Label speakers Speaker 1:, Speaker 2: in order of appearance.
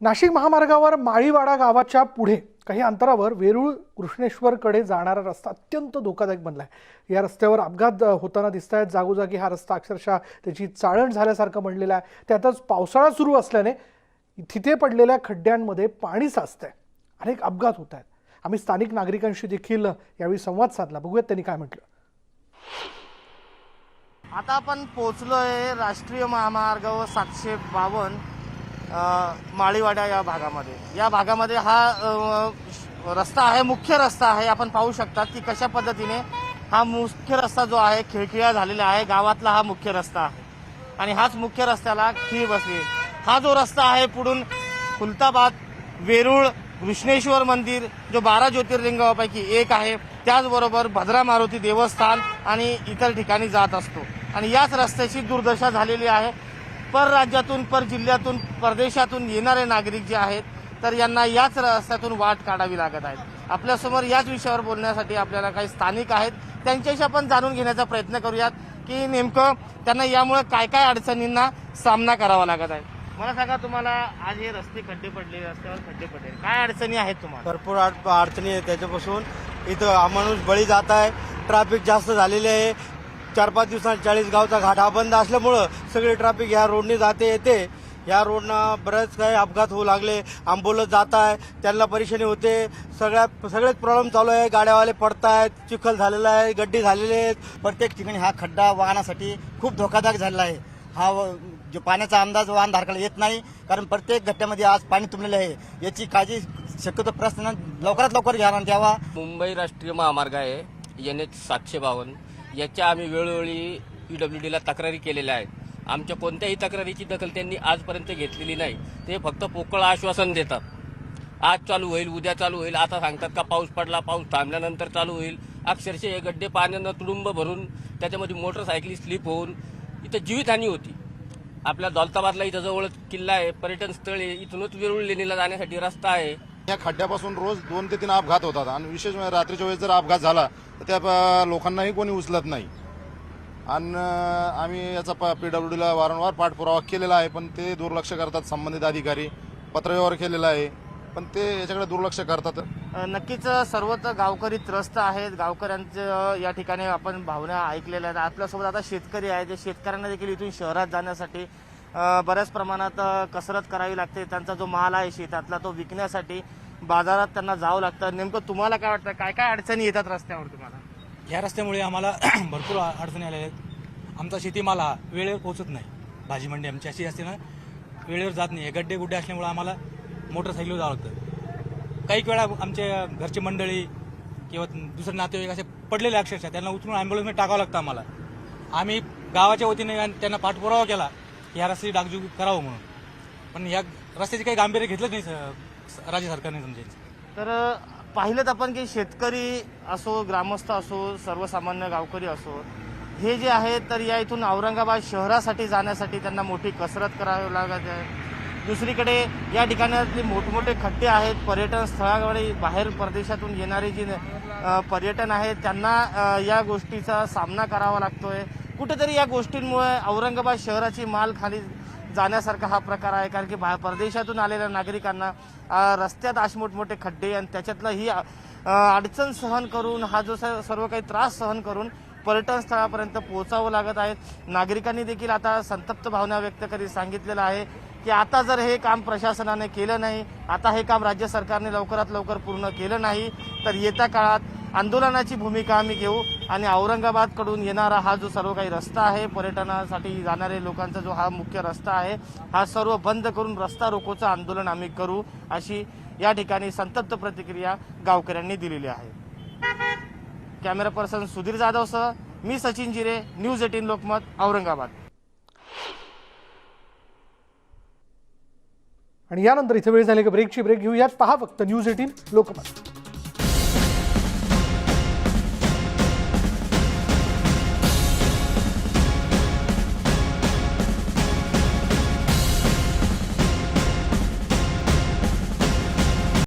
Speaker 1: नाशिक महामार्गावर माळीवाडा गावाच्या पुढे काही अंतरावर वेरूळ कृष्णेश्वरकडे जाणारा रस्ता अत्यंत धोकादायक बनला आहे या रस्त्यावर अपघात होताना दिसत आहेत जागोजागी हा रस्ता अक्षरशः त्याची चाळण झाल्यासारखं बनलेला आहे. त्यातच पावसाळा सुरू असल्याने तिथे पडलेल्या खड्ड्यांमध्ये पाणी साचत आहे अनेक अपघात होत आहेत आम्ही स्थानिक नागरिकांशी देखील यावेळी संवाद साधला. बघूयात त्यांनी काय म्हटलं.
Speaker 2: आता आपण पोचलोय राष्ट्रीय महामार्गावर सातशे बावन्न. माळीवाडा या भागामध्ये. या भागामध्ये हा रस्ता आहे मुख्य रस्ता आहे आपण पाहू शकता की कशा पद्धतीने हा मुख्य रस्ता जो आहे खिळखिळा झालेला आहे गावातला हा मुख्य रस्ता आहे. आणि हाच मुख्य रस्त्याला खीळ बसली हा जो रस्ता आहे पुढून खुलताबाद वेरूळ घृष्णेश्वर मंदिर जो बारा ज्योतिर्लिंगापैकी एक आहे त्याचबरोबर भद्रा मारुती देवस्थान आणि इतर ठिकाणी जात असतो. आणि याच रस्त्याची दुर्दशा झालेली आहे. पर राज्यातून पर जिल्ह्यातून परदेशातून येणारे नागरिक जे आहेत तर यांना याच रस्त्यातून वाट काढावी लागत आहेत आपल्यासमोर याच विषयावर बोलण्यासाठी आपल्याला काही स्थानिक आहेत. त्यांच्याशी आपण जाणून घेण्याचा प्रयत्न करूयात की नेमकं त्यांना यामुळे काय काय अडचणींना सामना करावा लागत आहे. मला सांगा तुम्हाला आज हे रस्ते खड्डे पडले रस्त्यावर खड्डे पडले काय अडचणी आहेत तुम्हाला?
Speaker 3: भरपूर अडचणी आहेत. त्याच्यापासून इथं माणूस बळी जात आहे. ट्रॅफिक जास्त झालेले आहे. चार पाच दिवसांनी चाळीस गावचा घाट हा बंद असल्यामुळं सगळे ट्रॅफिक ह्या रोडने जाते येते. ह्या रोडनं बरेच काही अपघात होऊ लागले. आंबोलत जात आहे त्यांना परेशानी होते. सगळ्या सगळेच प्रॉब्लेम चालू आहे. गाड्यावाले पडत आहेत चिखल झालेला आहे गड्डी झालेले आहेत.
Speaker 4: प्रत्येक ठिकाणी हा खड्डा वाहनासाठी खूप धोकादायक झालेला आहे. हा जो पाण्याचा अंदाज वाहन धारकाला येत नाही कारण प्रत्येक गट्ट्यामध्ये आज पाणी तुंबलेलं आहे. याची काळजी शक्यतो प्रश्न लवकरात लवकर घ्यावा द्यावा.
Speaker 5: मुंबई राष्ट्रीय महामार्ग आहे. एन एच सातशे बावन्न. याच्या आम्ही वेळोवेळी पी डब्ल्यू डीला तक्रारी केलेल्या आहेत. आमच्या कोणत्याही तक्रारीची दखल त्यांनी आजपर्यंत घेतलेली नाही. ते फक्त पोकळ आश्वासन देतात. आज चालू होईल उद्या चालू होईल. आता सांगतात का पाऊस पडला पाऊस थांबल्यानंतर चालू होईल. अक्षरशः हे गड्डे पाण्यानं तुडुंब भरून त्याच्यामध्ये मोटरसायकली स्लिप होऊन इथं जीवितहानी होती. आपल्या दौलताबादला इथं जवळ किल्ला आहे. पर्यटन स्थळ आहे. इथूनच वेरुळ लेणीला जाण्यासाठी रस्ता आहे.
Speaker 6: या खड्ड्यापासून रोज दोन ते तीन अपघात होतात. आणि विशेष म्हणजे रात्रीच्या वेळेस जर अपघात झाला तर त्या लोकांनाही कोणी उचलत नाही. आणि आम्ही याचा पीडब्ल्यू डीला वारंवार पाठपुरावा केलेला आहे पण ते दुर्लक्ष करतात संबंधित अधिकारी. पत्रव्यवहार केलेला आहे पण ते याच्याकडे दुर्लक्ष करतात.
Speaker 2: नक्कीच सर्वच गावकरी त्रस्त आहेत. गावकऱ्यांचं या ठिकाणी आपण भावना ऐकलेल्या आहेत. आपल्यासोबत आता शेतकरी आहेत. जे शेतकऱ्यांना देखील इथून शहरात जाण्यासाठी बऱ्याच प्रमाणात कसरत करावी लागते. त्यांचा जो माल आहे शेतातला तो विकण्यासाठी बाजारात त्यांना जावं लागतं. नेमकं तुम्हाला काय वाटतं? काय काय अडचणी येतात रस्त्यावर तुम्हाला?
Speaker 7: या रस्त्यामुळे आम्हाला भरपूर अडचणी आलेल्या आहेत. आमचा शेतीमाल हा वेळेवर पोहोचत नाही. भाजी मंडी आमची अशी असते ना वेळेवर जात नाही. गड्डे गुड्डे असल्यामुळे आम्हाला मोटरसायकलवर जावं लागतं. काही वेळा आमच्या घरची मंडळी किंवा दुसरे नातेवाईक असे पडलेले अक्षरशः त्यांना उचलून ॲम्ब्युलन्समध्ये टाकावं लागतं आम्हाला. आम्ही गावाच्या वतीने त्यांना पाठपुरावा केला की ह्या रस्त्याची डागजूग करावं म्हणून. पण ह्या रस्त्याची काही गांभीर्य घेतलंच नाही सर. राज्य सरकारने समजेल.
Speaker 2: तर पाहिलं आपण की शेतकरी असो ग्रामस्थ असो सर्वसामान्य गावकरी असो हे जे आहे तर या इथून औरंगाबाद शहरासाठी जाण्यासाठी त्यांना मोठी कसरत करावी लागत आहे. दुसरीकडे या ठिकाणातले मोठमोठे खड्डे आहेत पर्यटन स्थळाकडे बाहेर परदेशातून येणारे जे पर्यटन आहेत त्यांना या गोष्टीचा सामना करावा लागतोय. कुठेतरी या गोष्टींमुळे औरंगाबाद शहराची माल खाली जाण्यासारखा हा प्रकार आहे कारण की बा परदेशातून आलेल्या नागरिकांना रस्त्यात असे मोठमोठे खड्डे आणि त्याच्यातलं ही अडचण सहन करून हा जो स- सर्व काही त्रास सहन करून पर्यटन स्थळापर्यंत पोहोचावं लागत आहे. नागरिकांनी देखील आता संतप्त भावना व्यक्त करीत सांगितलेलं आहे की आता जर हे काम प्रशासनाने केलं नाही आता हे काम राज्य सरकारने लवकरात लवकर पूर्ण केलं नाही तर येत्या काळात आंदोलनाची भूमिका आम्ही घेऊ आणि औरंगाबादकडून येणारा हा जो सर्व काही रस्ता आहे पर्यटनासाठी जाणारे लोकांचा जो हा मुख्य रस्ता आहे हा सर्व बंद करून रस्ता रोकोचं आंदोलन आम्ही करू अशी या ठिकाणी संतप्त प्रतिक्रिया गावकऱ्यांनी दिलेली आहे. कॅमेरा पर्सन सुधीर जाधवसह मी सचिन जिरे न्यूज एटीन लोकमत औरंगाबाद.
Speaker 1: आणि यानंतर इथे वेळ झाली का ब्रेकची ब्रेक घेऊयात. पहा फक्त न्यूज एटीन लोकमत.